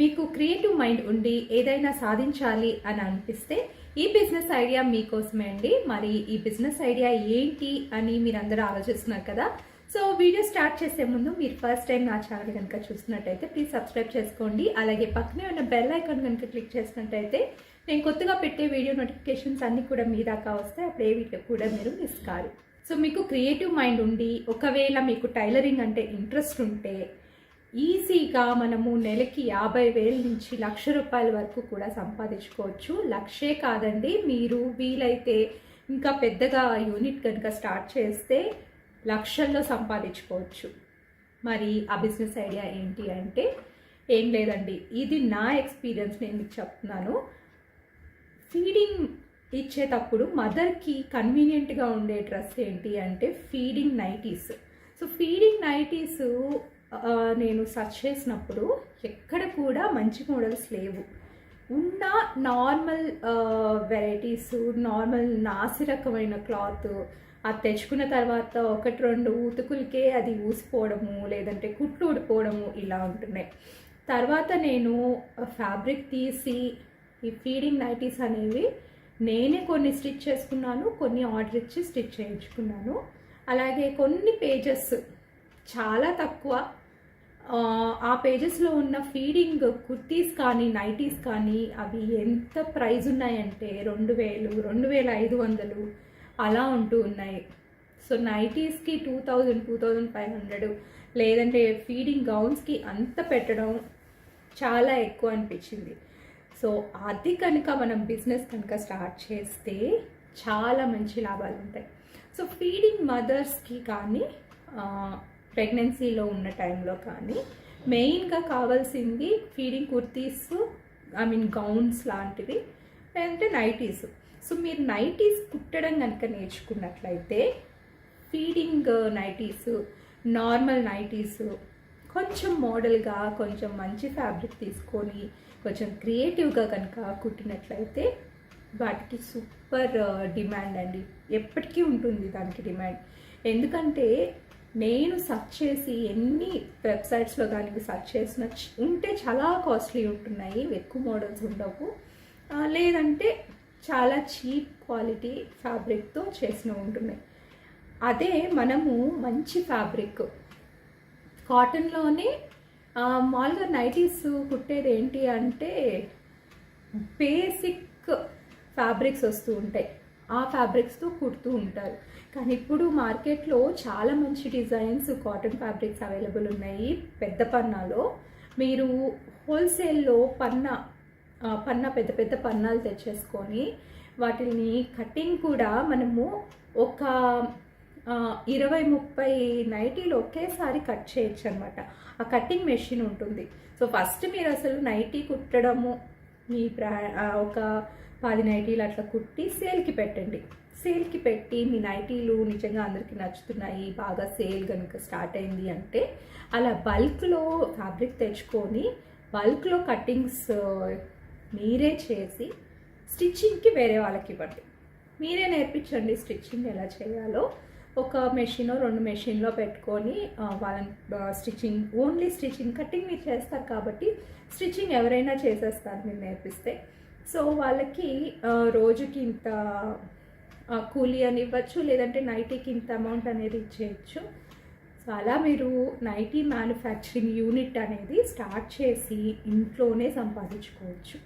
మీకు creative mind ఉండి ఏదైనా సాధించాలి అని అనిపిస్తే ఈ బిజినెస్ ఐడియా మీకోసమే అండి. మరి ఈ బిజినెస్ ఐడియా ఏంటి అని మీరందరూ ఆలోచిస్తున్నారు కదా. సో వీడియో స్టార్ట్ చేసే ముందు మీరు ఫస్ట్ టైం నా ఛానల్ కనుక చూసినట్టయితే ప్లీజ్ సబ్స్క్రైబ్ చేసుకోండి. అలాగే పక్కనే ఉన్న బెల్ ఐకాన్ కనుక క్లిక్ చేసినట్టయితే నేను కొత్తగా పెట్టే వీడియో నోటిఫికేషన్స్ అన్నీ కూడా మీ దాకా వస్తాయి. అప్పుడు ఏ వీడియో కూడా మీరు మిస్ కాదు సో మీకు క్రియేటివ్ మైండ్ ఉండి ఒకవేళ మీకు టైలరింగ్ అంటే ఇంట్రెస్ట్ ఉంటే ఈజీగా మనము నెలకి యాభై వేల నుంచి లక్ష రూపాయల వరకు కూడా సంపాదించుకోవచ్చు. లక్షే కాదండి మీరు వీలైతే ఇంకా పెద్దగా యూనిట్ కనుక స్టార్ట్ చేస్తే లక్షల్లో సంపాదించుకోవచ్చు. మరి ఆ బిజినెస్ ఐడియా ఏంటి అంటే ఏం లేదండి ఇది నా ఎక్స్పీరియన్స్ నేను మీకు చెప్తున్నాను. ఫీడింగ్ ఇచ్చేటప్పుడు మదర్కి కన్వీనియంట్గా ఉండే డ్రెస్ ఏంటి అంటే feeding nighties. So feeding nighties నేను సర్చ్ చేసినప్పుడు ఎక్కడ కూడా మంచి మోడల్స్ లేవు. ఉన్న నార్మల్ వెరైటీస్ నార్మల్ నాసి రకమైన క్లాత్ అది తెచ్చుకున్న తర్వాత ఒకటి రెండు ఉతుకులకే అది ఊసిపోవడము లేదంటే కుట్లు ఊడిపోవడము ఇలా ఉంటున్నాయి. తర్వాత నేను ఫ్యాబ్రిక్ తీసి ఈ ఫీడింగ్ నైటీస్ అనేవి నేనే కొన్ని స్టిచ్ చేసుకున్నాను కొన్ని ఆర్డర్ ఇచ్చి స్టిచ్ చేయించుకున్నాను. అలాగే కొన్ని పేజెస్ చాలా తక్కువ. ఆ, పేజెస్లో ఉన్న ఫీడింగ్ కుర్తీస్ కానీ నైటీస్ కానీ అవి ఎంత ప్రైజ్ ఉన్నాయంటే రెండు వేలు రెండు వేల ఐదు వందలు అలా ఉంటూ ఉన్నాయి. So నైటీస్కి two thousand two thousand five hundred లేదంటే ఫీడింగ్ గౌన్స్కి అంత పెట్టడం చాలా ఎక్కువ అనిపించింది. సో అది కనుక మనం బిజినెస్ కనుక స్టార్ట్ చేస్తే చాలా మంచి లాభాలు ఉంటాయి. సో ఫీడింగ్ మదర్స్కి కానీ ప్రెగ్నెన్సీలో ఉన్న టైంలో కానీ మెయిన్గా కావాల్సింది feeding kurtis I mean gowns లాంటివి లేదంటే నైటీస్. సో మీరు నైటీస్ కుట్టడం కనుక నేర్చుకున్నట్లయితే ఫీడింగ్ నైటీస్ నార్మల్ నైటీస్ కొంచెం మోడల్గా కొంచెం మంచి ఫ్యాబ్రిక్ తీసుకొని కొంచెం క్రియేటివ్గా కనుక కుట్టినట్లయితే వాటికి సూపర్ డిమాండ్ అండి. ఎప్పటికీ ఉంటుంది దానికి డిమాండ్. ఎందుకంటే నేను సర్చ్ చేసి ఎన్ని వెబ్సైట్స్లో దానికి సర్చ్ చేసిన ఉంటే చాలా కాస్ట్లీ ఉంటున్నాయి. ఎక్కువ మోడల్స్ ఉండవు. లేదంటే చాలా చీప్ క్వాలిటీ ఫ్యాబ్రిక్తో చేసినవి ఉంటున్నాయి. అదే మనము మంచి ఫ్యాబ్రిక్ కాటన్లోనే మామూలుగా నైటీస్ కుట్టేది ఏంటి అంటే బేసిక్ ఫ్యాబ్రిక్స్ వస్తూ ఉంటాయి. ఆ ఫ్యాబ్రిక్స్తో కుడుతూ ఉంటారు. కానీ ఇప్పుడు మార్కెట్లో చాలా మంచి డిజైన్స్ కాటన్ ఫ్యాబ్రిక్స్ అవైలబుల్ ఉన్నాయి. పెద్ద పన్నాలో మీరు హోల్సేల్లో పన్నా పన్న పన్నా పెద్ద పెద్ద పన్నాలు తెచ్చేసుకొని వాటిని కటింగ్ కూడా మనము ఒక ఇరవై ముప్పై నైటీలు ఒకేసారి కట్ చేయొచ్చు అనమాట ఆ కటింగ్ మెషిన్ ఉంటుంది. సో ఫస్ట్ మీరు అసలు నైటీ కుట్టడము మీ ప్రా ఒక పది నైటీలు అట్లా కుట్టి సేల్కి పెట్టండి. సేల్కి పెట్టి మీ నైటీలు నిజంగా అందరికీ నచ్చుతున్నాయి బాగా సేల్ కనుక స్టార్ట్ అయింది అంటే అలా బల్క్లో ఫ్యాబ్రిక్ తెచ్చుకొని బల్క్లో కటింగ్స్ మీరే చేసి స్టిచ్చింగ్కి వేరే వాళ్ళకి ఇవ్వండి. మీరే నేర్పించండి స్టిచ్చింగ్ ఎలా చేయాలో. ఒక మెషిన్ రెండు మెషిన్లో పెట్టుకొని వాళ్ళని స్టిచ్చింగ్ ఓన్లీ స్టిచ్చింగ్ కటింగ్ మీరు చేస్తారు కాబట్టి స్టిచ్చింగ్ ఎవరైనా చేసేస్తారు మీరు నేర్పిస్తే. సో వాళ్ళకి రోజుకి ఇంత కూలీ అని ఇవ్వచ్చు లేదంటే నైటీకి ఇంత అమౌంట్ అనేది ఇచ్చేయచ్చు. సో అలా మీరు నైటీ మ్యానుఫ్యాక్చరింగ్ యూనిట్ అనేది స్టార్ట్ చేసి ఇంట్లోనే సంపాదించుకోవచ్చు.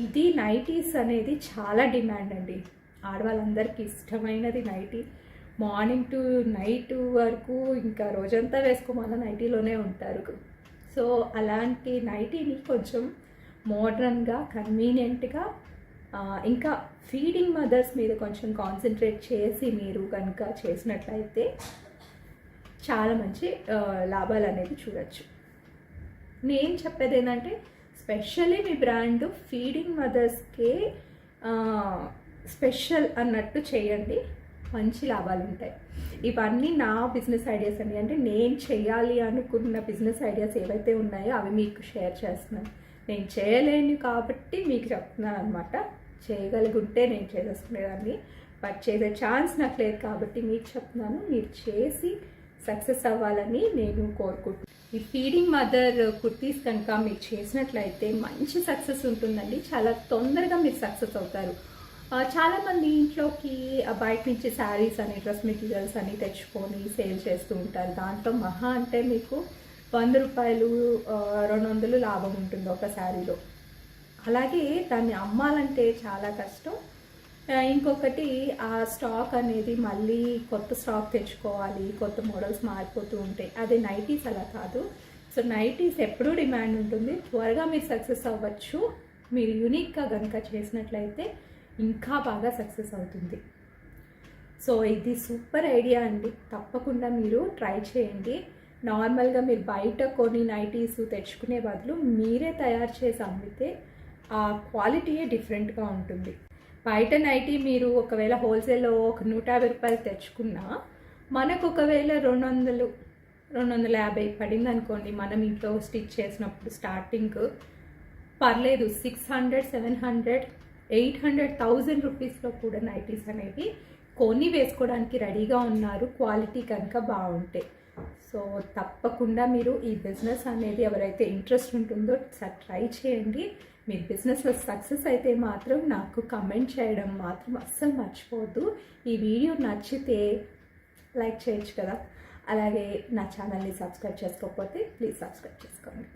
ఇది నైటీస్ అనేది చాలా డిమాండ్ అండి. ఆడవాళ్ళందరికీ ఇష్టమైనది నైటీ. మార్నింగ్ టు నైట్ వరకు ఇంకా రోజంతా వేసుకోమన్న నైటీలోనే ఉంటారు. సో అలాంటి నైటీని కొంచెం మోడ్రన్గా కన్వీనియంట్గా ఇంకా ఫీడింగ్ మదర్స్ మీద కొంచెం కాన్సన్ట్రేట్ చేసి మీరు కనుక చేసినట్లయితే చాలా మంచి లాభాలు అనేది చూడొచ్చు. నేను చెప్పేది ఏంటంటే స్పెషల్లీ మీ బ్రాండ్ ఫీడింగ్ మదర్స్కే స్పెషల్ అన్నట్టు చేయండి. మంచి లాభాలు ఉంటాయి. ఇవన్నీ నా బిజినెస్ ఐడియాస్ అండి. అంటే నేను చేయాలి అనుకున్న బిజినెస్ ఐడియాస్ ఏవైతే ఉన్నాయో అవి మీకు షేర్ చేస్తున్నాను. నేను చేయలేను కాబట్టి మీకు చెప్తున్నాను అనమాట చేయగలిగుంటే నేను చేసేసుకునేదాన్ని. బట్ చేసే ఛాన్స్ నాకు లేదు కాబట్టి మీకు చెప్తున్నాను. మీరు చేసి సక్సెస్ అవ్వాలని నేను కోరుకుంటున్నాను. ఈ ఫీడింగ్ మదర్ కుర్తీస్ కనుక మీరు చేసినట్లయితే మంచి సక్సెస్ ఉంటుందండి. చాలా తొందరగా మీరు సక్సెస్ అవుతారు. చాలామంది ఇంట్లోకి బయట నుంచి శారీస్ అని డ్రెస్ మెటీరియల్స్ అని తెచ్చుకొని సేల్ చేస్తూ ఉంటారు. దాంట్లో మహా అంటే మీకు వంద రూపాయలు రెండు వందలు లాభం ఉంటుంది ఒక శారీలో. అలాగే దాన్ని అమ్మాలంటే చాలా కష్టం. ఇంకొకటి ఆ స్టాక్ అనేది మళ్ళీ కొత్త స్టాక్ తెచ్చుకోవాలి కొత్త మోడల్స్ మారిపోతూ ఉంటాయి. అదే నైటీస్ అలా కాదు. సో నైటీస్ ఎప్పుడూ డిమాండ్ ఉంటుంది. త్వరగా మీరు సక్సెస్ అవ్వచ్చు. మీరు యూనిక్గా కనుక చేసినట్లయితే ఇంకా బాగా సక్సెస్ అవుతుంది. సో ఇది సూపర్ ఐడియా అండి. తప్పకుండా మీరు ట్రై చేయండి. నార్మల్గా మీరు బయట కొన్ని నైటీస్ తెచ్చుకునే బదులు మీరే తయారు చేసి అమ్మితే ఆ క్వాలిటీయే డిఫరెంట్గా ఉంటుంది. బయట నైటీ మీరు ఒకవేళ హోల్సేల్లో ఒక నూట యాభై రూపాయలు తెచ్చుకున్నా మనకు ఒకవేళ రెండు వందలు రెండు వందల యాభై పడింది అనుకోండి మనం ఇంట్లో స్టిచ్ చేసినప్పుడు స్టార్టింగ్ పర్లేదు six hundred seven hundred eight hundred thousand రూపీస్లో కూడా నైటీస్ అనేవి కొని వేసుకోవడానికి రెడీగా ఉన్నారు. క్వాలిటీ కనుక బాగుంటాయి సో తప్పకుండా మీరు ఈ బిజినెస్ అనేది ఎవరైతే ఇంట్రెస్ట్ ఉంటుందో ట్రై చేయండి. మీరు బిజినెస్లో సక్సెస్ అయితే మాత్రం నాకు కమెంట్ చేయడం మాత్రం అస్సలు మర్చిపోవద్దు. ఈ వీడియో నచ్చితే లైక్ చేయొచ్చు కదా. అలాగే నా ఛానల్ని సబ్స్క్రైబ్ చేసుకోకపోతే ప్లీజ్ సబ్స్క్రైబ్ చేసుకోండి.